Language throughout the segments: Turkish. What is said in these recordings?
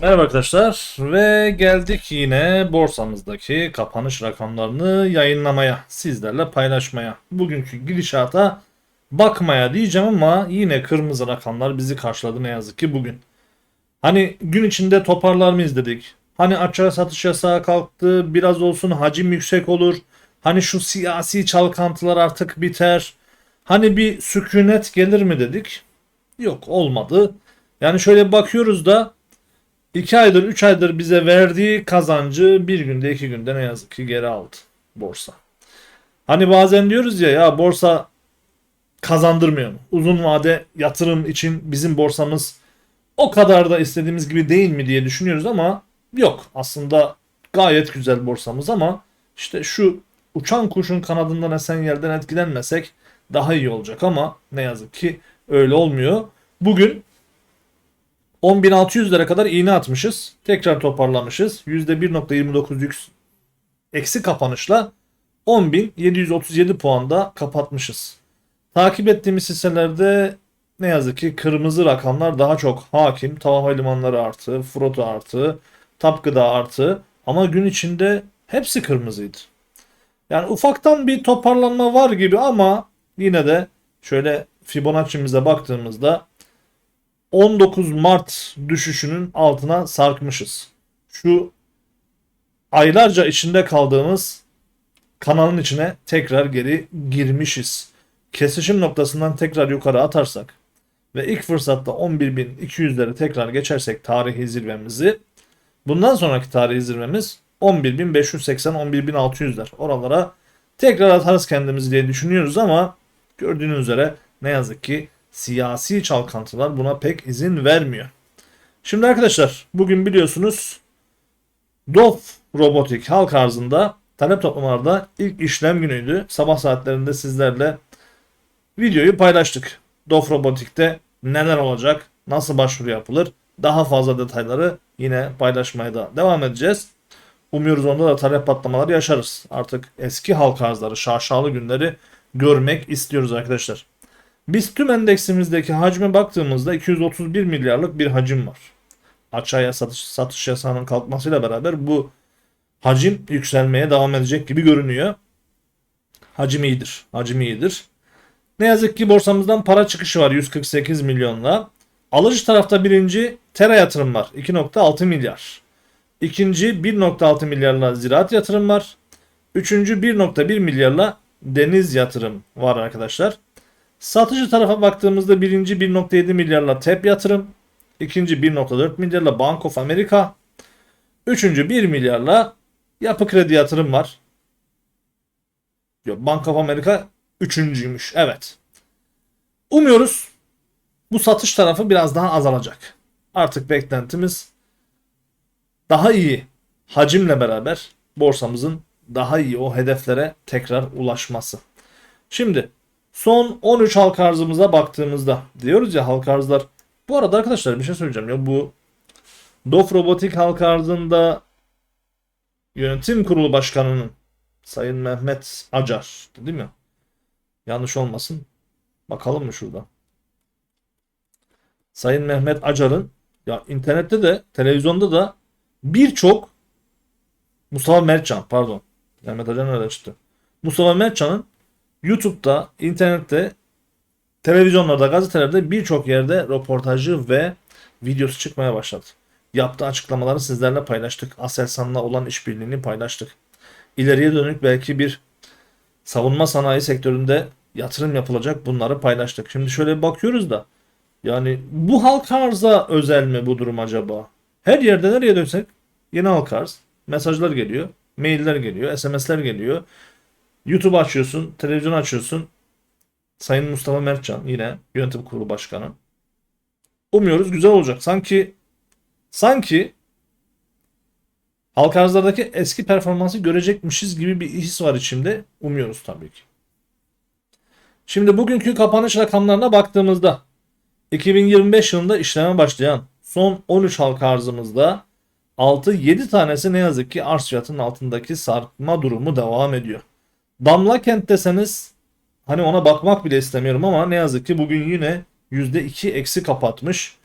Merhaba arkadaşlar ve geldik yine borsamızdaki kapanış rakamlarını yayınlamaya, sizlerle paylaşmaya. Bugünkü gidişata bakmaya diyeceğim ama yine kırmızı rakamlar bizi karşıladı ne yazık ki bugün. Hani gün içinde toparlar mıyız dedik. Hani açığa satış yasağı kalktı, biraz olsun hacim yüksek olur. Hani şu siyasi çalkantılar artık biter. Hani bir sükunet gelir mi dedik. Yok olmadı. Yani şöyle bakıyoruz da 2 aydır 3 aydır bize verdiği kazancı bir günde 2 günde ne yazık ki geri aldı borsa. Hani bazen diyoruz ya ya borsa kazandırmıyor mu? Uzun vade yatırım için bizim borsamız o kadar da istediğimiz gibi değil mi diye düşünüyoruz ama yok. Aslında gayet güzel borsamız ama işte şu uçan kuşun kanadından esen yerden etkilenmesek daha iyi olacak ama ne yazık ki öyle olmuyor. Bugün 10.600 lira kadar iğne atmışız. Tekrar toparlamışız. %1.29 yük eksi kapanışla 10.737 puanda kapatmışız. Takip ettiğimiz hisselerde ne yazık ki kırmızı rakamlar daha çok hakim. Tava Havalimanları artı, Froto artı, Tap artı ama gün içinde hepsi kırmızıydı. Yani ufaktan bir toparlanma var gibi ama yine de şöyle Fibonacci'mize baktığımızda 19 Mart düşüşünün altına sarkmışız. Şu aylarca içinde kaldığımız kanalın içine tekrar geri girmişiz. Kesişim noktasından tekrar yukarı atarsak ve ilk fırsatta 11.200'leri tekrar geçersek tarihi zirvemizi bundan sonraki tarihi zirvemiz 11.580-11.600'ler. Oralara tekrar atarız kendimizi diye düşünüyoruz ama gördüğünüz üzere ne yazık ki siyasi çalkantılar buna pek izin vermiyor. Şimdi arkadaşlar bugün biliyorsunuz DOF robotik halk arzında talep toplamalarda ilk işlem günüydü. Sabah saatlerinde sizlerle videoyu paylaştık. DOF robotikte neler olacak, nasıl başvuru yapılır, daha fazla detayları yine paylaşmaya da devam edeceğiz. Umuyoruz onda da talep patlamaları yaşarız. Artık eski halk arzları, şaşalı günleri görmek istiyoruz arkadaşlar. Biz tüm endeksimizdeki hacme baktığımızda 231 milyarlık bir hacim var. Açığa satış, satış yasağının kalkmasıyla beraber bu hacim yükselmeye devam edecek gibi görünüyor. Hacim iyidir. Hacim iyidir. Ne yazık ki borsamızdan para çıkışı var 148 milyonla. Alıcı tarafta birinci Tera yatırım var 2.6 milyar. İkinci 1.6 milyarla ziraat yatırım var. Üçüncü 1.1 milyarla deniz yatırım var arkadaşlar. Satıcı tarafa baktığımızda birinci 1.7 milyarla TEP yatırım. ikinci 1.4 milyarla Bank of America. Üçüncü 1 milyarla yapı kredi yatırım var. Yok, Bank of America üçüncüymüş. Evet. Umuyoruz bu satış tarafı biraz daha azalacak. Artık beklentimiz daha iyi hacimle beraber borsamızın daha iyi o hedeflere tekrar ulaşması. Şimdi Son 13 halka arzımıza baktığımızda diyoruz ya halka arzlar. Bu arada arkadaşlar bir şey söyleyeceğim ya bu Dof Robotik halka arzında yönetim kurulu başkanının Sayın Mehmet Acar değil mi? Yanlış olmasın. Bakalım mı şurada? Sayın Mehmet Acar'ın ya internette de televizyonda da birçok Mustafa Mertcan pardon. Mehmet Acar nereden çıktı? Mustafa Mertcan'ın YouTube'da, internette, televizyonlarda, gazetelerde birçok yerde röportajı ve videosu çıkmaya başladı. Yaptığı açıklamaları sizlerle paylaştık. Aselsan'la olan işbirliğini paylaştık. İleriye dönük belki bir savunma sanayi sektöründe yatırım yapılacak bunları paylaştık. Şimdi şöyle bakıyoruz da yani bu halk arza özel mi bu durum acaba? Her yerde nereye dönsek yeni halk arz. Mesajlar geliyor, mailler geliyor, SMS'ler geliyor. YouTube açıyorsun, televizyon açıyorsun. Sayın Mustafa Mertcan yine yönetim kurulu başkanı. Umuyoruz güzel olacak. Sanki sanki halka arzlardaki eski performansı görecekmişiz gibi bir his var içimde. Umuyoruz tabii ki. Şimdi bugünkü kapanış rakamlarına baktığımızda 2025 yılında işleme başlayan son 13 halka arzımızda 6-7 tanesi ne yazık ki arz fiyatının altındaki sarkma durumu devam ediyor. Damla kent deseniz hani ona bakmak bile istemiyorum ama ne yazık ki bugün yine %2 eksi kapatmış.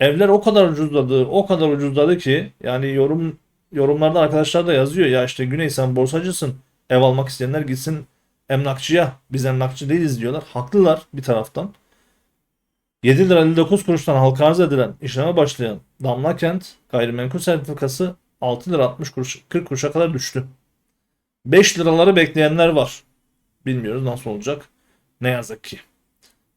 Evler o kadar ucuzladı, o kadar ucuzladı ki yani yorum yorumlarda arkadaşlar da yazıyor ya işte Güney sen borsacısın. Ev almak isteyenler gitsin emlakçıya. Biz emlakçı değiliz diyorlar. Haklılar bir taraftan. 7 lira 59 kuruştan halka arz edilen, işleme başlayan Damla Kent gayrimenkul sertifikası 6 lira 60 kuruş, 40 kuruşa kadar düştü. 5 liraları bekleyenler var. Bilmiyoruz nasıl olacak. Ne yazık ki.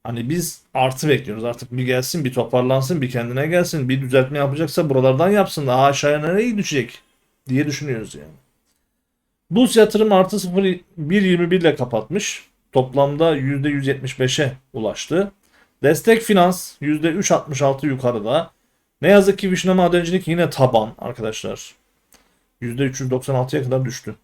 Hani biz artı bekliyoruz. Artık bir gelsin, bir toparlansın, bir kendine gelsin, bir düzeltme yapacaksa buralardan yapsın. Daha aşağıya nereye düşecek diye düşünüyoruz yani. Buz yatırım artı 0.121 ile kapatmış. Toplamda %175'e ulaştı. Destek finans %3.66 yukarıda. Ne yazık ki Vişne Madencilik yine taban arkadaşlar. %396'ya kadar düştü.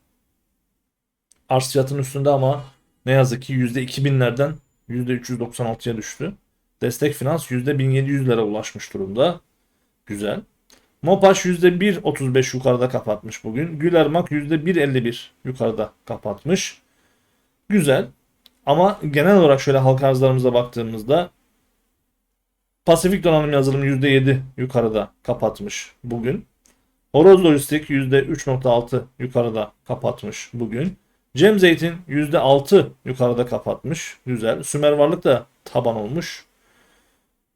Arz fiyatının üstünde ama ne yazık ki %2000'lerden %396'ya düştü. Destek finans %1700'lere ulaşmış durumda. Güzel. Mopaş %1.35 yukarıda kapatmış bugün. Gülermak %1.51 yukarıda kapatmış. Güzel. Ama genel olarak şöyle halka arzlarımıza baktığımızda Pasifik Donanım Yazılımı %7 yukarıda kapatmış bugün. Horoz Lojistik %3.6 yukarıda kapatmış bugün. Cem Zeytin %6 yukarıda kapatmış. Güzel. Sümer Varlık da taban olmuş.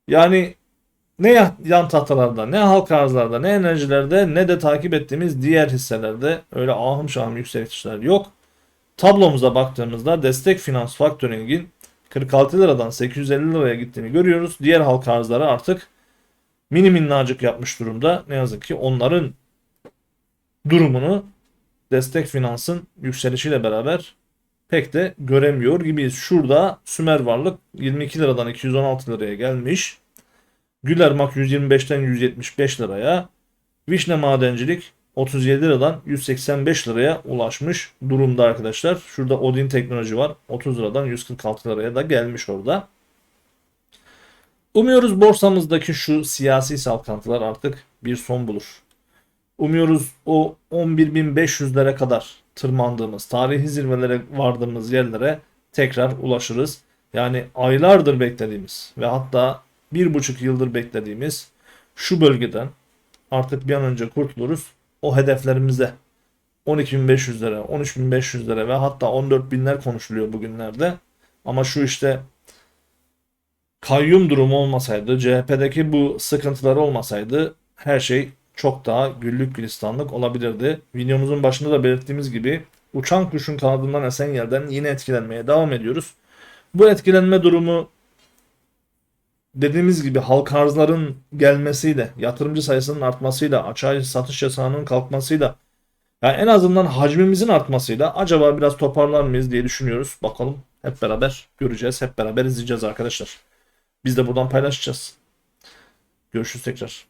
Yani ne ya- yan tahtalarda, ne halka arzlarda, ne enerjilerde, ne de takip ettiğimiz diğer hisselerde öyle ahım şahım yükselişler yok. Tablomuza baktığımızda destek finans faktöringin 46 liradan 850 liraya gittiğini görüyoruz. Diğer halka arzları artık mini minnacık yapmış durumda. Ne yazık ki onların durumunu destek finansın yükselişiyle beraber pek de göremiyor gibiyiz. Şurada Sümer Varlık 22 liradan 216 liraya gelmiş. Gülermak 125'ten 175 liraya. Vişne Madencilik 37 liradan 185 liraya ulaşmış durumda arkadaşlar. Şurada Odin Teknoloji var. 30 liradan 146 liraya da gelmiş orada. Umuyoruz borsamızdaki şu siyasi salkantılar artık bir son bulur. Umuyoruz o 11.500'lere kadar tırmandığımız, tarihi zirvelere vardığımız yerlere tekrar ulaşırız. Yani aylardır beklediğimiz ve hatta bir buçuk yıldır beklediğimiz şu bölgeden artık bir an önce kurtuluruz. O hedeflerimize 12.500'lere, 13.500'lere ve hatta 14.000'ler konuşuluyor bugünlerde. Ama şu işte kayyum durumu olmasaydı, CHP'deki bu sıkıntılar olmasaydı her şey çok daha güllük gülistanlık olabilirdi. Videomuzun başında da belirttiğimiz gibi uçan kuşun kanadından esen yerden yine etkilenmeye devam ediyoruz. Bu etkilenme durumu dediğimiz gibi halka arzların gelmesiyle, yatırımcı sayısının artmasıyla, açığa satış yasağının kalkmasıyla, yani en azından hacmimizin artmasıyla acaba biraz toparlar mıyız diye düşünüyoruz. Bakalım hep beraber göreceğiz, hep beraber izleyeceğiz arkadaşlar. Biz de buradan paylaşacağız. Görüşürüz tekrar.